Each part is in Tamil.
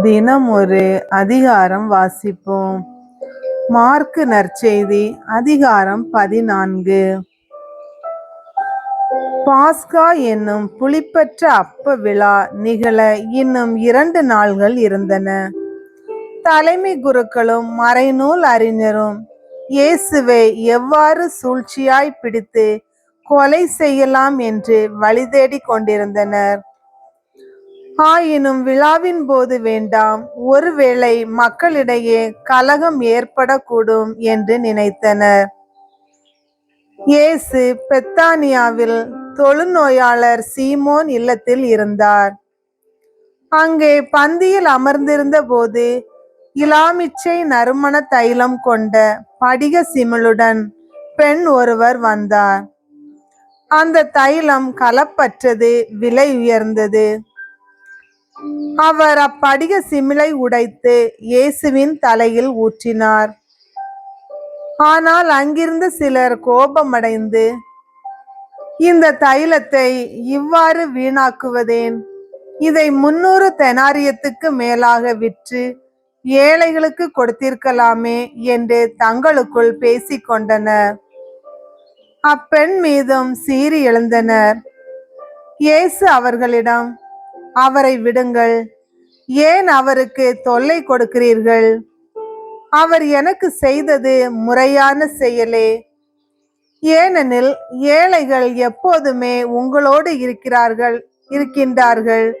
தினம் ஒரு அதிகாரம் வாசிப்போம். மார்க்கு நற்செய்தி அதிகாரம் பதினான்கு. பாஸ்கா என்னும் புளிப்பற்ற அப்ப விழா நிகழ இன்னும் இரண்டு நாள்கள் இருந்தன. தலைமை குருக்களும் மறைநூல் அறிஞரும் இயேசுவை எவ்வாறு சூழ்ச்சியாய் பிடித்து கொலை செய்யலாம் என்று வழி தேடிக் கொண்டிருந்தனர். ஆயினும் விழாவின் போது வேண்டாம். ஒருவேளை மக்களிடையே கலகம் ஏற்படக்கூடும் என்று நினைத்தனர். இயேசு பெத்தானியாவில் தொழுநோயாளர் சீமோன் இல்லத்தில் இருந்தார். அங்கே பந்தியில் அமர்ந்திருந்த போது இலாமிச்சை நறுமண தைலம் கொண்ட படிக சிமிழுடன் பெண் ஒருவர் வந்தார். அந்த தைலம் கலப்பற்றது விலை உயர்ந்தது. அவர் அப்படிக சிமிழை உடைத்து இயேசுவின் தலையில் ஊற்றினார். ஆனால் அங்கிருந்த சிலர் கோபமடைந்து இந்த தைலத்தை இவ்வாறு வீணாக்குவதேன்? இதை முன்னூறு தெனாரியத்துக்கு மேலாக விற்று ஏழைகளுக்கு கொடுத்திருக்கலாமே என்று தங்களுக்குள் பேசிக்கொண்டனர் அப்பெண் மீதும் சீறி எழுந்தனர். இயேசு அவர்களிடம் அவரை விடுங்கள். ஏன் அவருக்கு தொல்லை கொடுக்கிறீர்கள்? அவர் எனக்கு செய்தது முறையான செயலே. ஏனெனில் ஏழைகள் எப்போதுமே உங்களோடு இருக்கிறார்கள் இருக்கின்றார்கள்.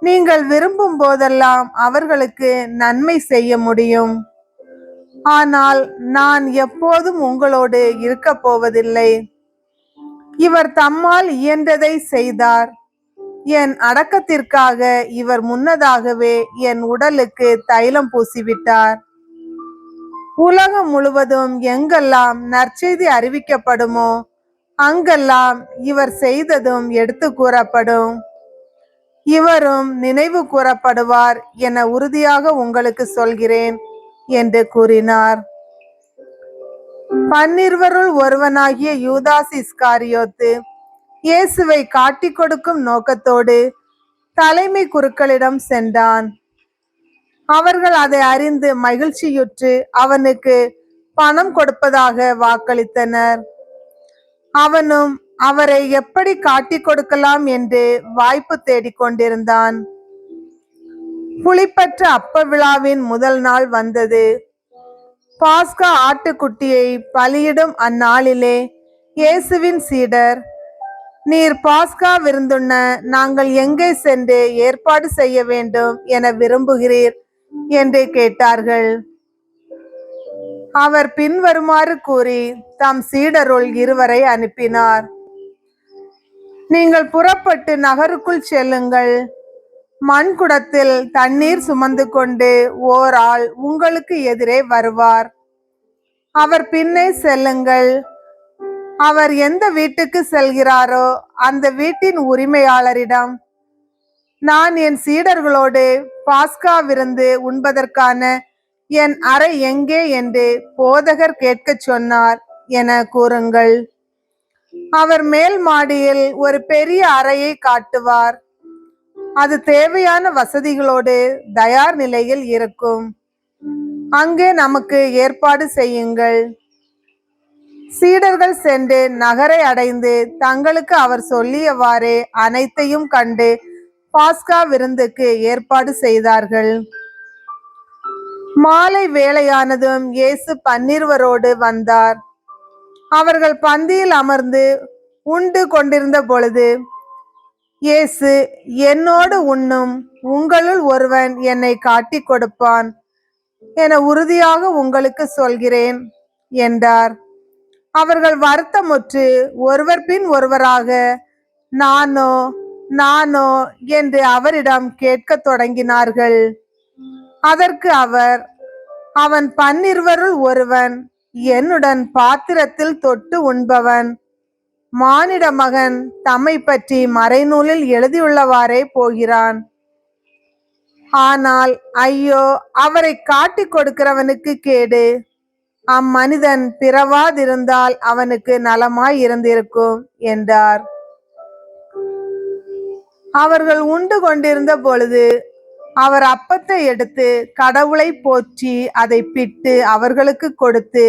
நீங்கள் விரும்பும் போதெல்லாம் அவர்களுக்கு நன்மை செய்ய முடியும். ஆனால் நான் எப்போதும் உங்களோடு இருக்கப் போவதில்லை. இவர் தம்மால் இயன்றதை செய்தார். என் அடக்கத்திற்காக இவர் முன்னதாகவே என் உடலுக்கு தைலம் பூசிவிட்டார். உலகம் முழுவதும் எங்கெல்லாம் நற்செய்தி அறிவிக்கப்படுமோ அங்கெல்லாம் இவர் செய்ததும் எடுத்து கூறப்படும். இவரும் நினைவு கூறப்படுவார் என உறுதியாக உங்களுக்கு சொல்கிறேன் என்று கூறினார். பன்னிருவருள் ஒருவனாகிய யூதாஸ் இஸ்காரியோத்து இயேசுவை காட்டிக் கொடுக்கும் நோக்கத்தோடு தலைமை குருக்களிடம் சென்றான். அவர்கள் அதை அறிந்து மகிழ்ச்சியுற்று அவனுக்கு பணம் கொடுப்பதாக வாக்களித்தனர். அவனும் அவரை எப்படி காட்டிக் கொடுக்கலாம் என்று வாய்ப்பு தேடிக் கொண்டிருந்தான். புளிப்பற்ற அப்ப விழாவின் முதல் நாள் வந்தது. பாஸ்கா ஆட்டுக்குட்டியை பலியிடும் அந்நாளிலே இயேசுவின் சீடர் நீர் பாஸ்கா விருந்துண்ண நாங்கள் எங்கே சென்று ஏற்பாடு செய்ய வேண்டும் என விரும்புகிறீர்? என்று கேட்டார்கள். அவர் பின்வருமாறு கூறி தம் சீடருள் இருவரை அனுப்பினார். நீங்கள் புறப்பட்டு நகருக்குள் செல்லுங்கள். மண்குடத்தில் தண்ணீர் சுமந்து கொண்டு ஓர் ஆள் உங்களுக்கு எதிரே வருவார். அவர் பின்னே செல்லுங்கள். அவர் எந்த வீட்டுக்கு செல்கிறாரோ அந்த வீட்டின் உரிமையாளரிடம் நான் என் சீடர்களோடு பாஸ்கா விருந்து உண்பதற்கான என் அறை எங்கே? என்று போதகர் கேட்கச் சொன்னார் என கூறுங்கள். அவர் மேல் மாடியில் ஒரு பெரிய அறையை காட்டுவார். அது தேவையான வசதிகளோடு தயார் நிலையில் இருக்கும். அங்கே நமக்கு ஏற்பாடு செய்யுங்கள். சீடர்கள் சென்று நகரை அடைந்து தங்களுக்கு அவர் சொல்லியவாறே அனைத்தையும் கண்டு பாஸ்கா விருந்துக்கு ஏற்பாடு செய்தார்கள். மாலை வேளையானதும் இயேசு பன்னிருவரோடு வந்தார். அவர்கள் பந்தியில் அமர்ந்து உண்டு கொண்டிருந்த பொழுது இயேசு என்னோடு உண்ணும் உங்களுள் ஒருவன் என்னை காட்டிக் கொடுப்பான். என உறுதியாக உங்களுக்கு சொல்கிறேன் என்றார். அவர்கள் வருத்தமுற்று ஒருவர் பின் ஒருவராக நானோ நானோ என்று அவரிடம் கேட்கத் தொடங்கினார்கள். அதற்கு அவர் அவன் பன்னிருவருள் ஒருவன் என்னுடன் பாத்திரத்தில் தொட்டு உண்பவன் மானிட மகன் தம்மை பற்றி மறைநூலில் எழுதியுள்ளவாறே போகிறான். ஆனால் ஐயோ அவரை காட்டிக் கொடுக்கிறவனுக்கு கேடு. அம்மனிதன் பிறவாதிருந்தால் அவனுக்கு நலமாய் இருந்திருக்கும் என்றார். அவர்கள் உண்டு கொண்டிருந்த பொழுது அவர் அப்பத்தை எடுத்து கடவுளை போற்றி அதை பிட்டு அவர்களுக்கு கொடுத்து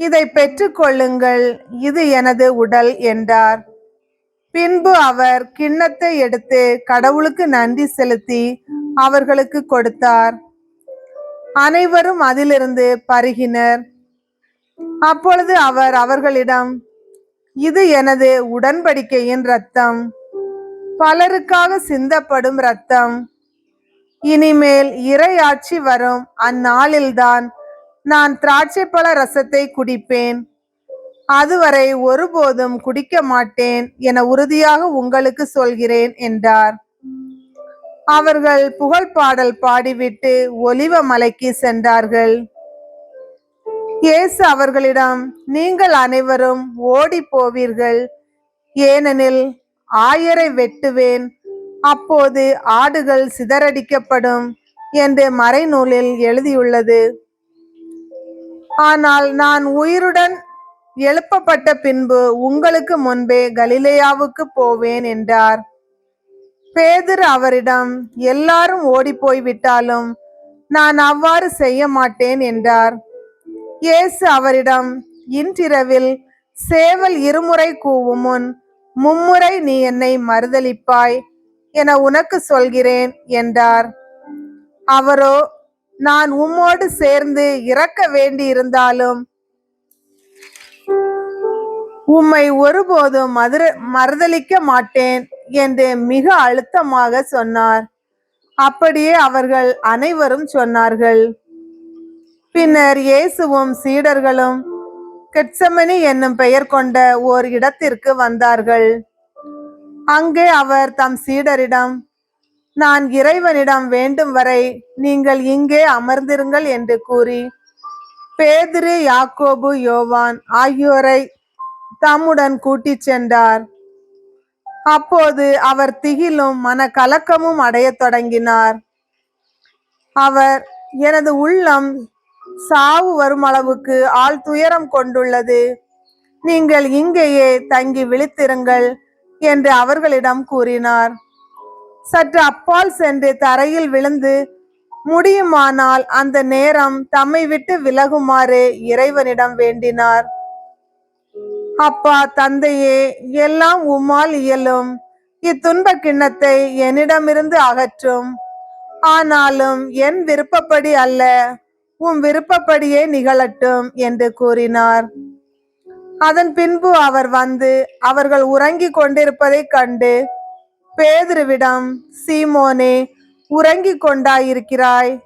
இதை பெற்றுக்கொள்ளுங்கள் இது எனது உடல் என்றார். பின்பு அவர் கிண்ணத்தை எடுத்து கடவுளுக்கு நன்றி செலுத்தி அவர்களுக்கு கொடுத்தார். அனைவரும் அதிலிருந்து பருகினர். அப்பொழுது அவர் அவர்களிடம் இது எனது உடன்படிக்கையின் ரத்தம் பலருக்காக சிந்தப்படும் ரத்தம் இனிமேல் இரையாட்சி வரும் அந்நாளில்தான் நான் திராட்சைப்பழ ரசத்தை குடிப்பேன். அதுவரை ஒருபோதும் குடிக்க மாட்டேன் என உறுதியாக உங்களுக்கு சொல்கிறேன் என்றார். அவர்கள் புகழ் பாடல் பாடிவிட்டு ஒலிவ மலைக்கு சென்றார்கள். இயேசு அவர்களிடம் நீங்கள் அனைவரும் ஓடி போவீர்கள் ஏனெனில் ஆயரை வெட்டுவேன். அப்போது ஆடுகள் சிதறடிக்கப்படும் என்று மறைநூலில் எழுதியுள்ளது. ஆனால் நான் உயிருடன் எழுப்பப்பட்ட பின்பு உங்களுக்கு முன்பே கலிலேயாவுக்கு போவேன் என்றார். பேதர் அவரிடம் எல்லாரும் ஓடிப்போய் விட்டாலும் நான் அவ்வாறு செய்ய மாட்டேன் என்றார். இயேசு அவரிடம் இன்றிரவில் சேவல் இருமுறை கூவும் முன் மும்முறை நீ என்னை மறுதலிப்பாய் என உனக்கு சொல்கிறேன் என்றார். அவரோ நான் உம்மோடு சேர்ந்து இறக்க வேண்டியிருந்தாலும் உம்மை ஒருபோதும் மதுர மறுதலிக்க மாட்டேன் என்று மிக அழுத்தமாக சொன்னார். அப்படியே அவர்கள் அனைவரும் சொன்னார்கள். பின்னர் இயேசுவும் சீடர்களும் கெட்சமணி என்னும் பெயர் கொண்ட ஓர் இடத்திற்கு வந்தார்கள். அங்கே அவர் தம் சீடரிடம் நான் இறைவனிடம் வேண்டும் வரை நீங்கள் இங்கே அமர்ந்திருங்கள் என்று கூறி பேதிரு யாக்கோபு யோவான் ஆகியோரை தம்முடன் கூட்டிச் சென்றார். அப்போது அவர் திகிலும் மன கலக்கமும் அடையத் தொடங்கினார். அவர் எனது உள்ளம் சாவு வரும் அளவுக்கு ஆள் துயரம் கொண்டுள்ளது. நீங்கள் இங்கேயே தங்கி விழித்திருங்கள் என்று அவர்களிடம் கூறினார். சற்று அப்பால் சென்று தரையில் விழுந்து முடியுமானால் அந்த நேரம் தம்மை விட்டு விலகுமாறு இறைவனிடம் வேண்டினார். அப்பா தந்தையே எல்லாம் உம்மால் இயலும். இத்துன்ப கிண்ணத்தை என்னிடமிருந்து அகற்றும். ஆனாலும் என் விருப்பப்படி அல்ல உம் விருப்பப்படியே நிகழட்டும் என்று கூறினார். அதன் பின்பு அவர் வந்து அவர்கள் உறங்கிக் கொண்டிருப்பதைக் கண்டு பேதுருவிடம் சீமோனே உறங்கிக் கொண்டாயிருக்கிறாய்.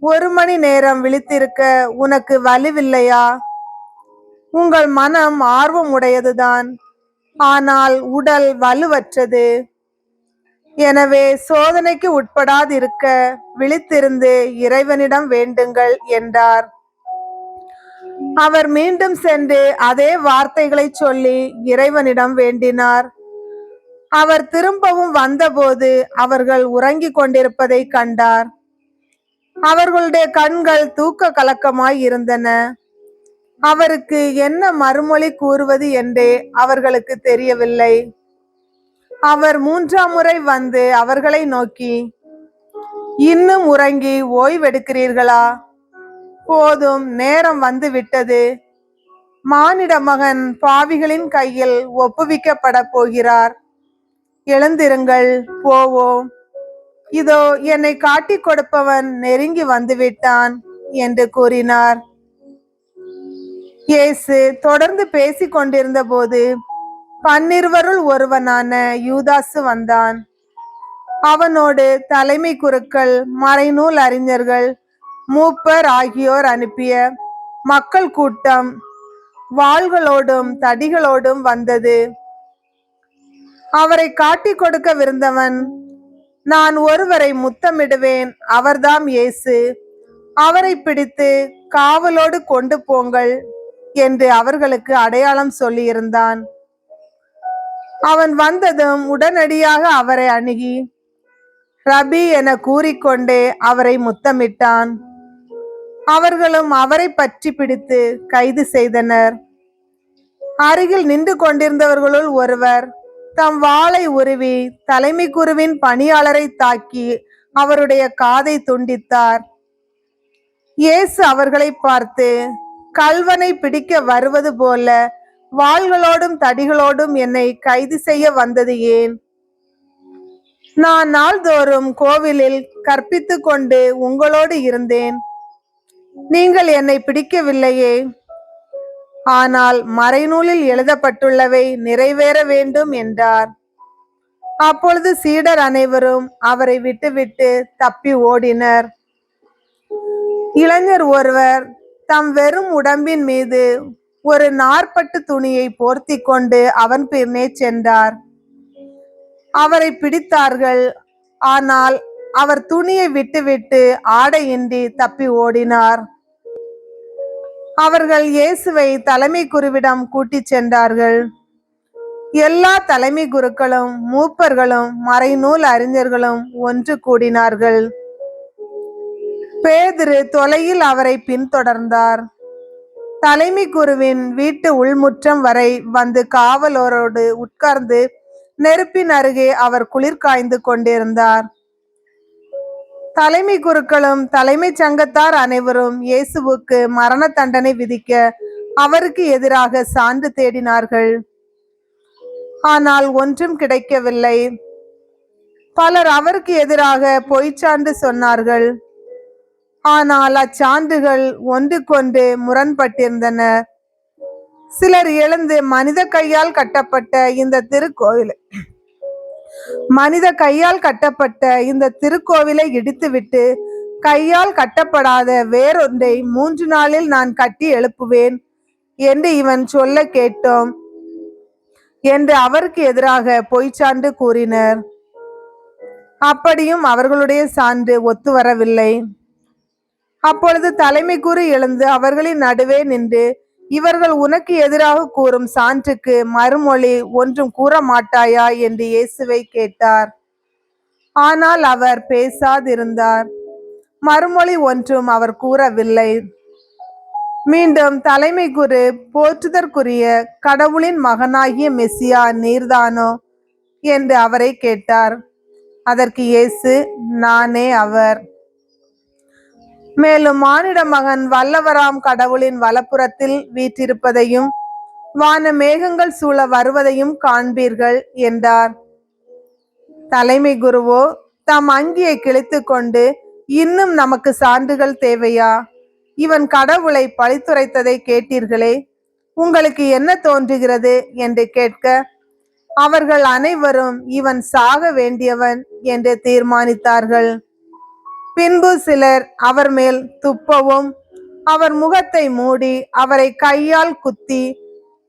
ஒரு மணி நேரம் விழித்திருக்க உனக்கு வலுவில்லையா? உங்கள் மனம் ஆர்வம் உடையதுதான். ஆனால் உடல் வலுவற்றது. எனவே சோதனைக்கு உட்படாதிருக்க விழித்திருந்து இறைவனிடம் வேண்டுங்கள் என்றார். அவர் மீண்டும் சென்று அதே வார்த்தைகளை சொல்லி இறைவனிடம் வேண்டினார். அவர் திரும்பவும் வந்தபோது அவர்கள் உறங்கிக் கொண்டிருப்பதை கண்டார். அவர்களுடைய கண்கள் தூக்க கலக்கமாய் இருந்தன. அவருக்கு என்ன மறுமொழி கூறுவது என்றே அவர்களுக்கு தெரியவில்லை. அவர் மூன்றாம் முறை வந்து அவர்களை நோக்கி இன்னும் உறங்கி ஓய்வெடுக்கிறீர்களா? போதும் நேரம் வந்து விட்டது. மானிட மகன் பாவிகளின் கையில் ஒப்புவிக்கப்பட போகிறார். எழுந்திருங்கள் போவோம். இதோ என்னை காட்டிக் கொடுப்பவன் நெருங்கி வந்துவிட்டான் என்று கூறினார். இயேசு தொடர்ந்து பேசிக் கொண்டிருந்த போது பன்னிருவருள் ஒருவனான யூதாசு வந்தான். அவனோடு தலைமை குருக்கள் மறைநூல் அறிஞர்கள் மூப்பர் ஆகியோர் அனுப்பிய மக்கள் கூட்டம் வாள்களோடும் தடிகளோடும் வந்தது. அவரை காட்டி கொடுக்கவிருந்தவன் நான் ஒருவரை முத்தமிடுவேன் அவர்தாம் இயேசு. அவரை பிடித்து காவலோடு கொண்டு போங்கள். என்று அவர்களுக்கு அடையாளம் சொல்லியிருந்தான். அவன் வந்ததும் உடனடியாக அவரை அணுகி ரபி என கூறிக்கொண்டே அவரை முத்தமிட்டான். அவர்களும் அவரை பற்றி பிடித்து கைது செய்தனர். அருகில் நின்று கொண்டிருந்தவர்களுள் ஒருவர் தம் வாளை உருவி தலைமை குருவின் பணியாளரை தாக்கி அவருடைய காதை துண்டித்தார். இயேசு அவர்களை பார்த்து கல்வனை பிடிக்க வருவது போல வாள்களோடும் தடிகளோடும் என்னை கைது செய்ய வந்தது ஏன்? நான் நாள்தோறும் கோவிலில் கற்பித்து கொண்டு உங்களோடு இருந்தேன். நீங்கள் என்னை பிடிக்கவில்லையே. ஆனால் மறைநூலில் எழுதப்பட்டுள்ளவை நிறைவேற வேண்டும் என்றார். அப்பொழுது சீடர் அனைவரும் அவரை விட்டுவிட்டு தப்பி ஓடினர். இளைஞர் ஒருவர் தம் வெறும் உடம்பின் மீது ஒரு நாற்பட்டு துணியை போர்த்தி கொண்டு அவன் பின்னே சென்றார். அவரை பிடித்தார்கள். ஆனால் அவர் துணியை விட்டுவிட்டு ஆடையின்றி தப்பி ஓடினார். அவர்கள் இயேசுவை தலைமை குருவிடம் கூட்டிச் சென்றார்கள். எல்லா தலைமை குருக்களும் மூப்பர்களும் மறைநூல் அறிஞர்களும் ஒன்று கூடினார்கள். பேதுரு தொலையில் அவரை பின்தொடர்ந்தார். தலைமை குருவின் வீட்டு உள்முற்றம் வரை வந்து காவலரோடு உட்கார்ந்து நெருப்பின் அருகே அவர் குளிர் காய்ந்து கொண்டிருந்தார். தலைமை குருக்களும் தலைமைச் சங்கத்தார் அனைவரும் இயேசுவுக்கு மரண தண்டனை விதிக்க அவருக்கு எதிராக சான்று தேடினார்கள். ஆனால் ஒன்றும் கிடைக்கவில்லை. பலர் அவருக்கு எதிராக பொய்ச்சான்று சொன்னார்கள். ஆனால் அச்சான்றுகள் ஒன்றுக்கொன்று முரண்பட்டிருந்தன. சிலர் எழுந்து மனித கையால் கட்டப்பட்ட இந்த திருக்கோவில் மனித கையால் கட்டப்பட்ட இந்த திருக்கோவிலை இடித்துவிட்டு கையால் கட்டப்படாத வேறொன்றை மூன்று நாளில் நான் கட்டி எழுப்புவேன் என்று இவன் சொல்ல கேட்டோம் என்று அவருக்கு எதிராக பொய்ச்சான்று கூறினர். அப்படியும் அவர்களுடைய சான்று ஒத்து வரவில்லை அப்பொழுது தலைமை கூறு எழுந்து அவர்களின் நடுவே நின்று இவர்கள் உனக்கு எதிராக கூறும் சான்றுக்கு மறுமொழி ஒன்றும் கூற மாட்டாயா என்று இயேசுவை கேட்டார். ஆனால் அவர் பேசாதிருந்தார். மறுமொழி ஒன்றும் அவர் கூறவில்லை. மீண்டும் தலைமை குரு போற்றுதற்குரிய கடவுளின் மகனாகிய மெஸ்ஸியா நீர்தானோ? என்று அவரை கேட்டார். அதற்கு இயேசு நானே அவர். மேலும் மானிட மகன் வல்லவராம் கடவுளின் வலப்புறத்தில் வீற்றிருப்பதையும் வான மேகங்கள் சூழ வருவதையும் காண்பீர்கள் என்றார். தலைமை குருவோ தம் அங்கியை கிழித்து கொண்டு இன்னும் நமக்கு சான்றுகள் தேவையா? இவன் கடவுளை பழித்துரைத்ததை கேட்டீர்களே உங்களுக்கு என்ன தோன்றுகிறது? என்று கேட்க அவர்கள் அனைவரும் இவன் சாக வேண்டியவன் என்று தீர்மானித்தார்கள். பின்பு சிலர் அவர் மேல் துப்பவும் அவர் முகத்தை மூடி அவரை கையால் குத்தி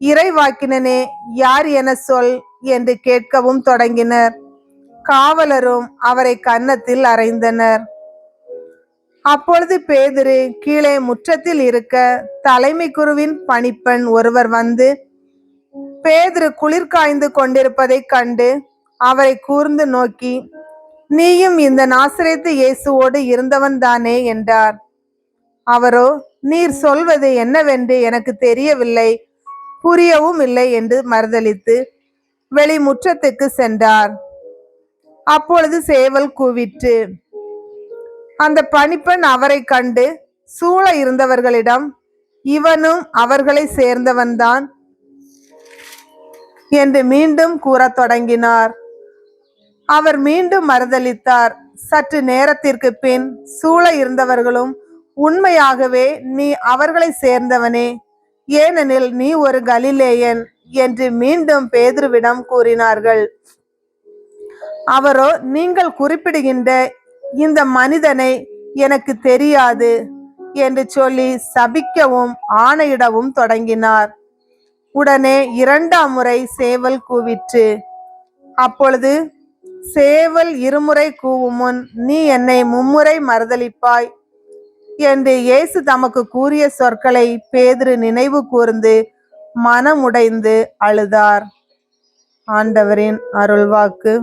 இறைவாக்கினனே யார் என சொல் என்று கேட்கவும் தொடங்கினர். காவலரும் அவரை கன்னத்தில் அறைந்தனர். அப்பொழுது பேதுரு கீழே முற்றத்தில் இருக்க தலைமை குருவின் பணிப்பெண் ஒருவர் வந்து பேதுரு குளிர் காய்ந்து கொண்டிருப்பதைக் கண்டு அவரை கூர்ந்து நோக்கி நீயும் இந்த நாசிரியத்து இயேசுவோடு இருந்தவன் தானே என்றார். அவரோ நீர் சொல்வது என்னவென்று எனக்கு தெரியவில்லை புரியவும் இல்லை என்று மறுதளித்து வெளி முற்றத்துக்கு சென்றார். அப்பொழுது சேவல் கூவிற்று அந்த பணிப்பெண் அவரை கண்டு சூழ இருந்தவர்களிடம் இவனும் அவர்களை சேர்ந்தவன்தான் என்று மீண்டும் கூறத் தொடங்கினார். அவர் மீண்டும் மறுதளித்தார். சற்று நேரத்திற்கு பின் சூழ இருந்தவர்களும் உண்மையாகவே நீ அவர்களை சேர்ந்தவனே. ஏனெனில் நீ ஒரு கலிலேயன் என்று மீண்டும் பேதுருவிடம் கூறினார்கள். அவரோ நீங்கள் குறிப்பிடுகின்ற இந்த மனிதனை எனக்கு தெரியாது என்று சொல்லி சபிக்கவும் ஆணையிடவும் தொடங்கினார். உடனே இரண்டாம் முறை சேவல் கூவிற்று. அப்பொழுது சேவல் இருமுறை கூவுமுன் நீ என்னை மும்முறை மறுதளிப்பாய் என்று இயேசு தமக்கு கூறிய சொற்களை பேதுரு நினைவு கூர்ந்து மனமுடைந்து அழுதார். ஆண்டவரின் அருள்வாக்கு.